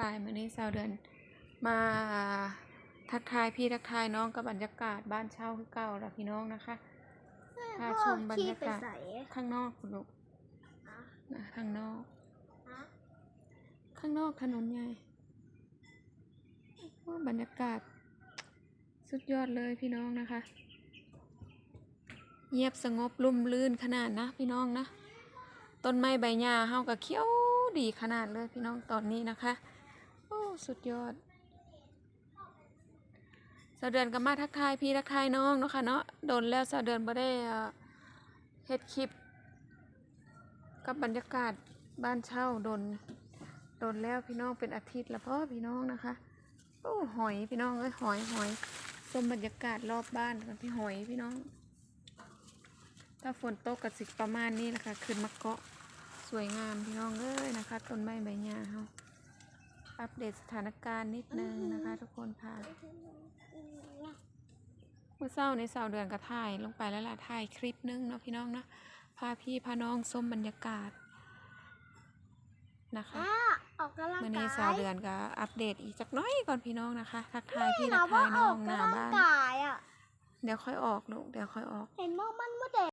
ปลายมื้อนี้สาวเดือน มาทักทายพี่ทักทายน้องกับบรรยากาศบ้านเช่าคือเก่าแล้วพี่น้องนะคะพาชมบรรยากาศพ่อขี้ไปใส่ข้างนอกคุณลูกอะนะข้างนอกอะข้างนอกถนนใหญ่โอ้บรรยากาศ สุดยอดเลยพี่น้องนะคะ เงียบสงบลุ่มลื่นขนาดนะพี่น้องนะ ต้นไม้ใบหญ้าเฮาก็เขียวดีขนาดเลยพี่น้องตอนนี้นะคะโอ้ สุดยอดสาวเดือนก็มาทักทายพี่ทักทายน้องเนาะค่ะเนาะโดนแล้วสาวเดือนบ่ได้เฮ็ดคลิป กับบรรยากาศบ้านเช่าโดนโดนแล้วพี่น้องเป็นอาทิตย์แล้วพ่อพี่น้องนะคะโอ้หอยพี่น้องเอ้ยหอยหอยชมบรรยากาศรอบบ้านกันพี่หอยพี่น้อง ถ้าฝนตกกับสิประมาณนี้นะคะขึ้นมาเกาะสวยงามพี่น้องเอ้ยนะคะต้นไม้ใบหญ้าเฮา อัปเดตสถานการณ์นิดนึงนะคะทุกคนค่ะ เมื่อเช้าในเสาเดือนก็ถ่ายลงไปแล้วล่ะถ่ายคลิปนึงเนาะพี่น้องเนาะพาพี่พาน้องชมบรรยากาศนะคะอะออกกำลังเมื่อนี้กายสาวเดือนก็อัปเดตอีกจักหน้อยก่อนพี่น้องนะคะ ทักทายพี่เราทักว่าทายอน้อองกหน้ากำลังบ้านกายอะเดี๋ยวค่อยออกลูกเดี๋ยวค่อยออก เห็นว่ามันไม่แดง